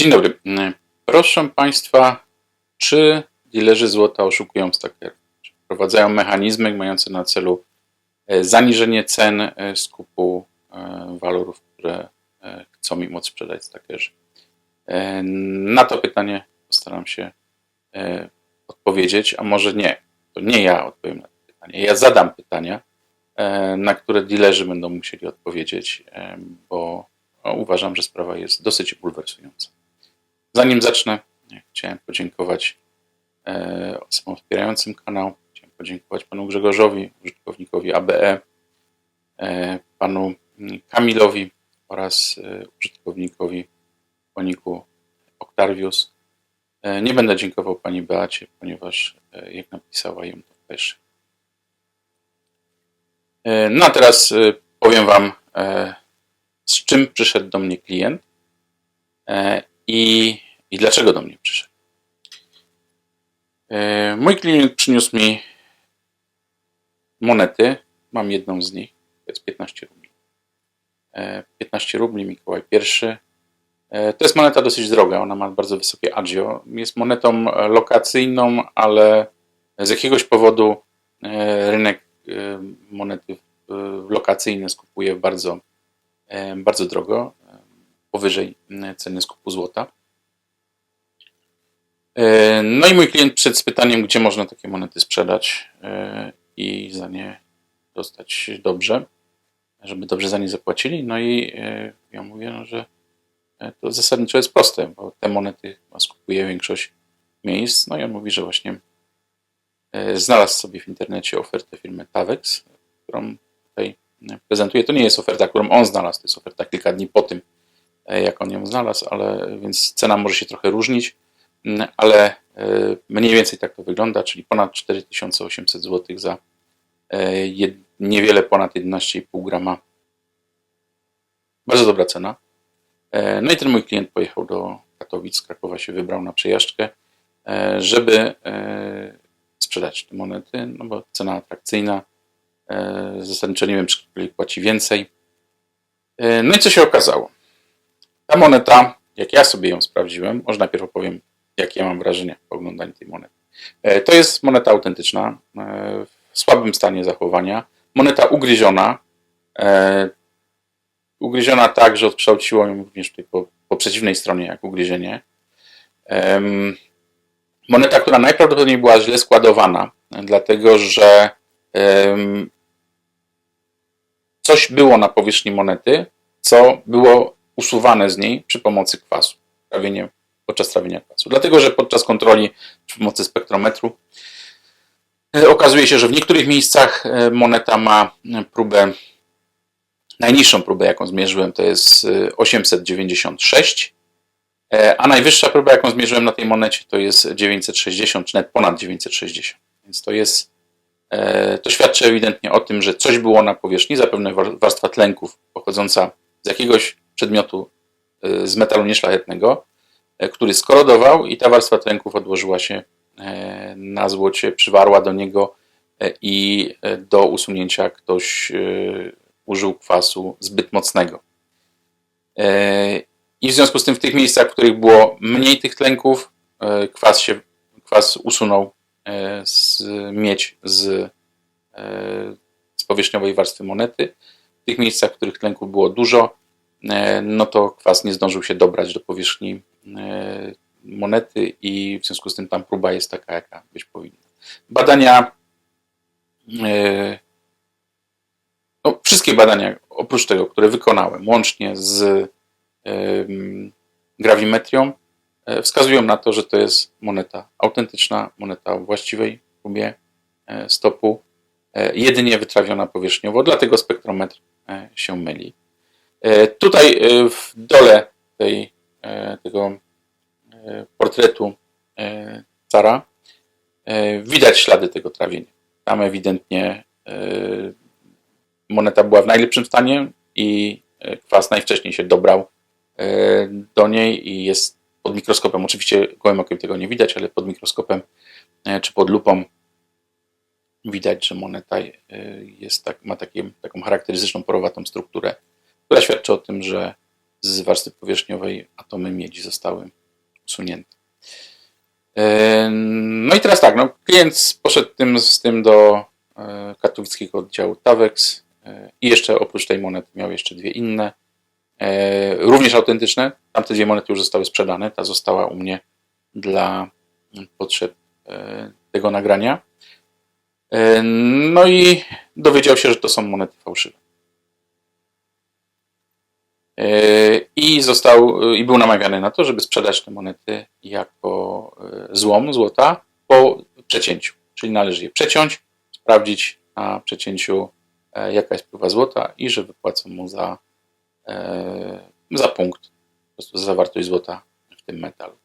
Dzień dobry. Proszę Państwa, czy dealerzy złota oszukują stakerów? Czy wprowadzają mechanizmy mające na celu e, zaniżenie cen e, skupu e, walorów, które chcą im odsprzedać stakerzy? E, Na to pytanie postaram się odpowiedzieć, a może nie. To nie ja odpowiem na to pytanie. Ja zadam pytania, na które dealerzy będą musieli odpowiedzieć, bo uważam, że sprawa jest dosyć bulwersująca. Zanim zacznę, chciałem podziękować e, osobom wspierającym kanał. Chciałem podziękować panu Grzegorzowi, użytkownikowi ABE, e, panu mm, Kamilowi oraz e, użytkownikowi Koniku Octavius. E, Nie będę dziękował pani Beacie, ponieważ jak napisała ją to też. No a teraz powiem wam, z czym przyszedł do mnie klient i, i dlaczego do mnie przyszedł. E, Mój klient przyniósł mi monety. Mam jedną z nich. To jest 15 rubli. E, 15 rubli, Mikołaj I. E, To jest moneta dosyć droga. Ona ma bardzo wysokie agio. Jest monetą e, lokacyjną, ale z jakiegoś powodu e, rynek e, monety e, lokacyjne skupuje bardzo, e, bardzo drogo, e, powyżej e, ceny skupu złota. E, No i mój klient przed pytaniem, gdzie można takie monety sprzedać e, i za nie dostać dobrze, żeby dobrze za nie zapłacili. No i e, ja mówię, no, że to zasadniczo jest proste, bo te monety skupuje większość miejsc. No i on mówi, że właśnie znalazł sobie w internecie ofertę firmy Tavex, którą tutaj prezentuje. To nie jest oferta, którą on znalazł, to jest oferta kilka dni po tym, jak on ją znalazł, ale więc cena może się trochę różnić. Mm, ale e, mniej więcej tak to wygląda, czyli ponad 4800 zł za e, jed, niewiele ponad 11,5 grama. Bardzo dobra cena. E, No i ten mój klient pojechał do Katowic, Krakowa się wybrał na przejażdżkę, e, żeby e, sprzedać te monety, no bo cena atrakcyjna. E, Zasadniczo nie wiem, czy ktoś płaci więcej. E, No i co się okazało? Ta moneta, jak ja sobie ją sprawdziłem, może najpierw opowiem, jakie ja mam wrażenie po oglądaniu tej monety. E, To jest moneta autentyczna, e, w słabym stanie zachowania. Moneta ugryziona. e, Ugryziona tak, że odkształciło ją również tutaj po, po przeciwnej stronie, jak ugryzienie. Moneta, która najprawdopodobniej była źle składowana, dlatego że coś było na powierzchni monety, co było usuwane z niej przy pomocy kwasu. Trawienie podczas trawienia kwasu. Dlatego, że podczas kontroli przy pomocy spektrometru e, okazuje się, że w niektórych miejscach e, moneta ma e, próbę, najniższą próbę, jaką zmierzyłem, to jest e, 896, e, a najwyższa próba, jaką zmierzyłem na tej monecie, to jest 960, czy nawet ponad 960. Więc to jest, to świadczy ewidentnie o tym, że coś było na powierzchni, zapewne war- warstwa tlenków pochodząca z jakiegoś przedmiotu e, z metalu nieszlachetnego, e, który skorodował i ta warstwa tlenków odłożyła się e, na złocie, przywarła do niego i do usunięcia ktoś użył kwasu zbyt mocnego. I w związku z tym w tych miejscach, w których było mniej tych tlenków, kwas, się, kwas usunął z miedź z, z powierzchniowej warstwy monety. W tych miejscach, w których tlenków było dużo, no to kwas nie zdążył się dobrać do powierzchni e, monety i w związku z tym tam próba jest taka, jaka być powinna. Badania, e, no, wszystkie badania oprócz tego, które wykonałem, łącznie z grawimetrią, e, wskazują na to, że to jest moneta autentyczna, moneta o właściwej próbie e, stopu, e, jedynie wytrawiona powierzchniowo, dlatego spektrometr e, się myli. E, Tutaj e, w dole tej, e, tego portretu cara widać ślady tego trawienia. Tam ewidentnie moneta była w najlepszym stanie i kwas najwcześniej się dobrał do niej i jest pod mikroskopem. Oczywiście gołym okiem tego nie widać, ale pod mikroskopem czy pod lupą widać, że moneta jest tak, ma takie, taką charakterystyczną porowatą strukturę, która świadczy o tym, że z warstwy powierzchniowej atomy miedzi zostały usunięte. E, No i teraz tak, no, klient poszedł tym, z tym do e, katowickiego oddziału TAWEX e, i jeszcze oprócz tej monety miał jeszcze dwie inne, również autentyczne. Tamte dwie monety już zostały sprzedane, ta została u mnie dla potrzeb tego nagrania. No i dowiedział się, że to są monety fałszywe. E, I został, i był namawiany na to, żeby sprzedać te monety jako e, złom złota po przecięciu. Czyli należy je przeciąć, sprawdzić na przecięciu, e, jaka jest próba złota i że wypłacą mu za, za punkt, po prostu za zawartość złota w tym metalu.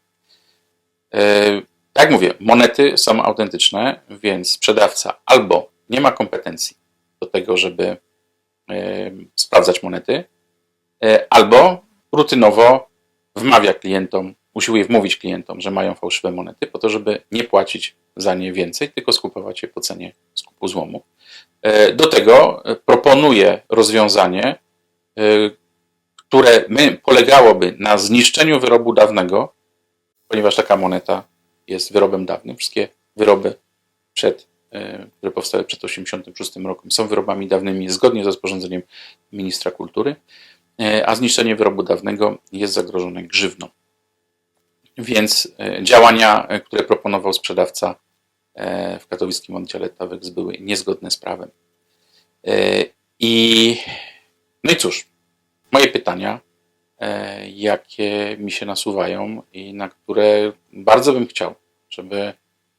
Tak jak mówię, monety są autentyczne, więc sprzedawca albo nie ma kompetencji do tego, żeby sprawdzać monety, albo rutynowo wmawia klientom, usiłuje wmówić klientom, że mają fałszywe monety, po to, żeby nie płacić za nie więcej, tylko skupować je po cenie skupu złomu. E, Do tego e, proponuje rozwiązanie, e, które polegałoby na zniszczeniu wyrobu dawnego, ponieważ taka moneta jest wyrobem dawnym. Wszystkie wyroby, przed, e, które powstały przed 1986 rokiem, są wyrobami dawnymi zgodnie z rozporządzeniem ministra kultury, e, a zniszczenie wyrobu dawnego jest zagrożone grzywną. Więc e, działania, e, które proponował sprzedawca e, w katowickim oddziale TAWEX były niezgodne z prawem. E, I no i cóż, moje pytania, e, jakie mi się nasuwają i na które bardzo bym chciał, żeby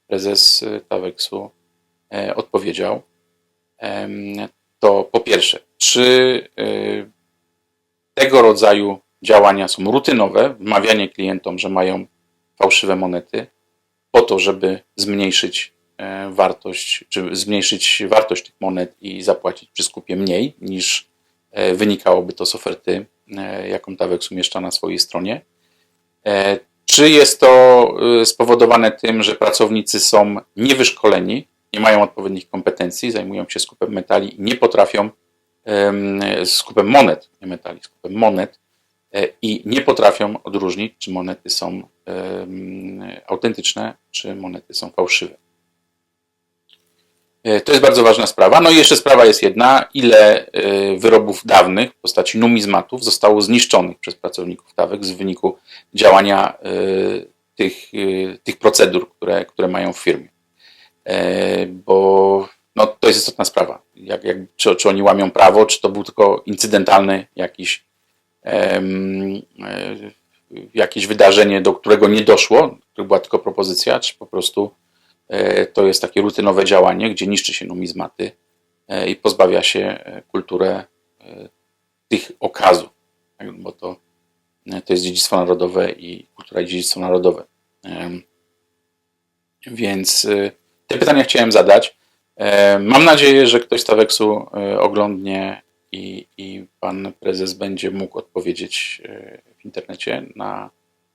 prezes e, TAWEX-u e, odpowiedział, to po pierwsze, czy e, tego rodzaju działania są rutynowe, wmawianie klientom, że mają fałszywe monety, po to, żeby zmniejszyć e, wartość, czy zmniejszyć wartość tych monet i zapłacić przy skupie mniej niż e, wynikałoby to z oferty, e, jaką Tawex umieszcza na swojej stronie. Czy jest to spowodowane tym, że pracownicy są niewyszkoleni, nie mają odpowiednich kompetencji, zajmują się skupem metali i nie potrafią, em, skupem monet, nie metali, skupem monet e, i nie potrafią odróżnić, czy monety są autentyczne, czy monety są fałszywe. E, To jest bardzo ważna sprawa. No i jeszcze sprawa jest jedna, ile e, wyrobów dawnych w postaci numizmatów zostało zniszczonych przez pracowników TAWEK w wyniku działania tych, tych procedur, które, które mają w firmie. Bo no, to jest istotna sprawa. Jak, jak, czy, czy oni łamią prawo, czy to był tylko incydentalny jakiś em, e, jakieś wydarzenie, do którego nie doszło, to była tylko propozycja, czy po prostu e, to jest takie rutynowe działanie, gdzie niszczy się numizmaty e, i pozbawia się e, kulturę e, tych okazów, tak? bo to, e, to jest dziedzictwo narodowe i kultura i dziedzictwo narodowe. Więc te pytania chciałem zadać. E, Mam nadzieję, że ktoś z Taweksu e, oglądnie i, i pan prezes będzie mógł odpowiedzieć e, w internecie na,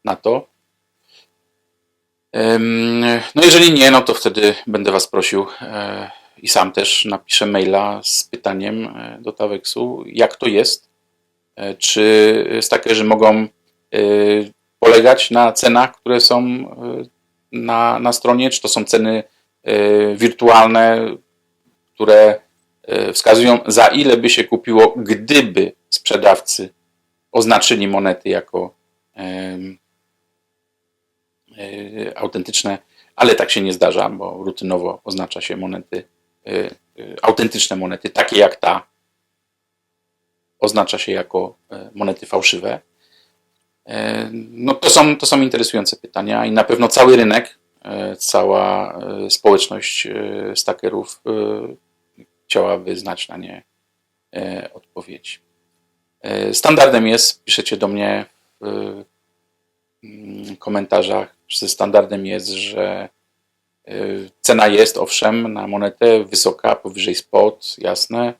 na to. No jeżeli nie, no to wtedy będę was prosił i sam też napiszę maila z pytaniem do Taweksu, jak to jest, czy stakerzy mogą polegać na cenach, które są na, na stronie, czy to są ceny wirtualne, które e, wskazują za ile by się kupiło, gdyby sprzedawcy oznaczyli monety jako e, autentyczne, ale tak się nie zdarza, bo rutynowo oznacza się monety, autentyczne monety, takie jak ta, oznacza się jako e, monety fałszywe. E, No to są, to są interesujące pytania i na pewno cały rynek, cała e, społeczność e, stakerów e, chciałaby znać na nie e, odpowiedzi. E, Standardem jest, piszecie do mnie w mm, komentarzach, że standardem jest, że e, cena jest owszem na monetę wysoka, powyżej spot, jasne,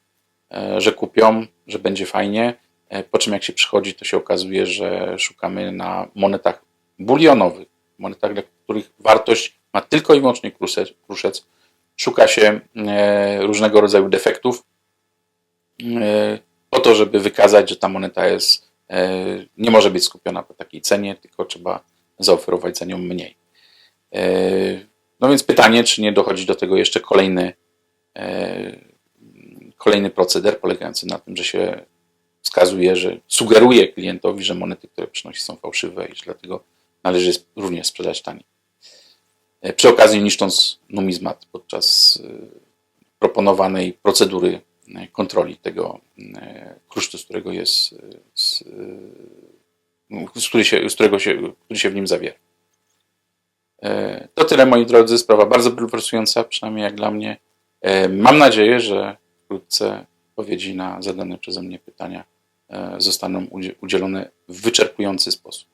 e, że kupią, że będzie fajnie, e, po czym jak się przychodzi, to się okazuje, że szukamy na monetach bulionowych, monetach, dla których wartość ma tylko i wyłącznie kruszec, szuka się e, różnego rodzaju defektów, e, po to, żeby wykazać, że ta moneta jest e, nie może być skupiona po takiej cenie, tylko trzeba zaoferować za nią mniej. No więc pytanie, czy nie dochodzi do tego jeszcze kolejny, kolejny proceder polegający na tym, że się wskazuje, że sugeruje klientowi, że monety, które przynosi są fałszywe i że dlatego należy również sprzedać taniej. E, Przy okazji niszcząc numizmat podczas e, proponowanej procedury e, kontroli tego krusztu, z którego jest, z, z, który się, z którego się, który się w nim zawiera. To tyle, moi drodzy. Sprawa bardzo bulwersująca, przynajmniej jak dla mnie. Mam nadzieję, że wkrótce odpowiedzi na zadane przeze mnie pytania zostaną udzie- udzielone w wyczerpujący sposób.